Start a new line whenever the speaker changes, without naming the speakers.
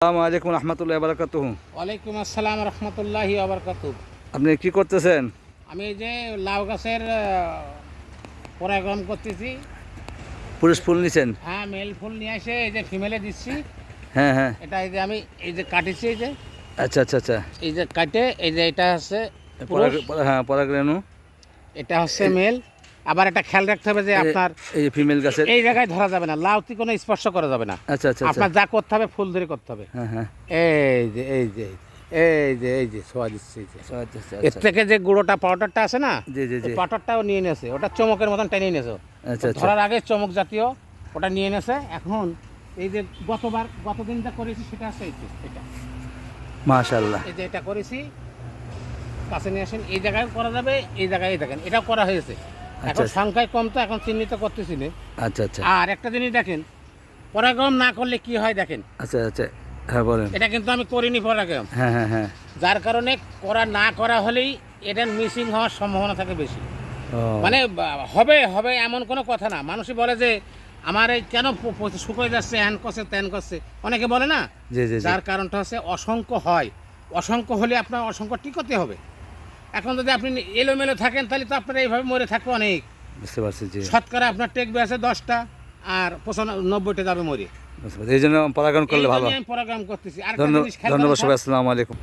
আসসালামু আলাইকুম রহমতুল্লাহ বারাকাত
ওয়ালাইকুম আসসালাম রহমতুল্লাহি আবরকাত
আপনি কি করতেছেন?
আমি এই যে লাউ গাছের পরাগ্রাম করতেছি।
পুরুষ ফুল নিছেন?
হ্যাঁ মেল ফুল নিয়ে এসে এই যে ফিমেলে দিচ্ছি।
হ্যাঁ হ্যাঁ।
এটা এই যে আমি এই যে কাটেছি এই যে।
আচ্ছা আচ্ছা আচ্ছা।
এই যে কাটে এই যে এটা হচ্ছে
হ্যাঁ পরাগরেণু
এটা হচ্ছে মেল। আবার একটা খেয়াল রাখতে হবে যে আপনার
এই যে ফিমেল গাছের
এই জায়গায় ধরা যাবে না। লাউতি কোনো স্পর্শ করা যাবে না।
আচ্ছা আচ্ছা আচ্ছা।
আপনার যা করতে হবে ফুল ধরে করতে হবে।
হ্যাঁ হ্যাঁ।
এই যে এই যে এই যে এই যে ছোয়া দিচ্ছে এই যে।
আচ্ছা আচ্ছা।
এর
আচ্ছা।
থেকে যে গুঁড়োটা পাউডারটা আছে না
জি জি জি।
পাউডারটাও নিয়ে নিয়েছে। ওটা চমকের মতন টেনে নিয়েছে।
আচ্ছা আচ্ছা।
ধরার আগে চমক জাতীয় ওটা নিয়ে নেছে এখন এই যে গতবার গতদিন যা করেছি সেটা আছে এটা।
মাশাআল্লাহ।
এই যে এটা করেছি। কাছে নিয়ে আসেন। এই জায়গায় করা যাবে এই জায়গায় এই দেখেন এটাও করা হয়েছে। এখন
আচ্ছা।
সংখ্যায় কম তো এখন চিহ্নিত করতেছি না।
আচ্ছা আচ্ছা।
আর একটা জিনিস দেখেন পরাগম না করলে কি হয় দেখেন?
আচ্ছা আচ্ছা। হ্যাঁ বলেন।
এটা কিন্তু আমি করিনি পরাগম
হ্যাঁ হ্যাঁ হ্যাঁ।
যার কারণে করা না করা হলেই এটার মিসিং হওয়ার সম্ভাবনা থাকে বেশি। মানে হবে হবে এমন কোনো কথা না। মানুষই বলে যে আমার এই কেন শুকিয়ে যাচ্ছে হ্যান করছে ত্যান করছে? অনেকে বলে না। যার কারণটা হচ্ছে অসংখ্য হয়। অসংখ্য হলে আপনার অসংখ্য টিকতে হবে। এখন যদি আপনি এলোমেলো থাকেন তাহলে তো আপনার এইভাবে মরে থাকবে অনেক।
বুঝতে পারছি যে
শতকরা আপনার টেকবে আছে দশটা আর পঁচানব্বইটা যাবে মরে।
এই জন্য পরাগ্রাম করলে ভালো।
আমি পরাগ্রাম করতেছি। আর
ধন্যবাদ সবাই আসসালামু আলাইকুম।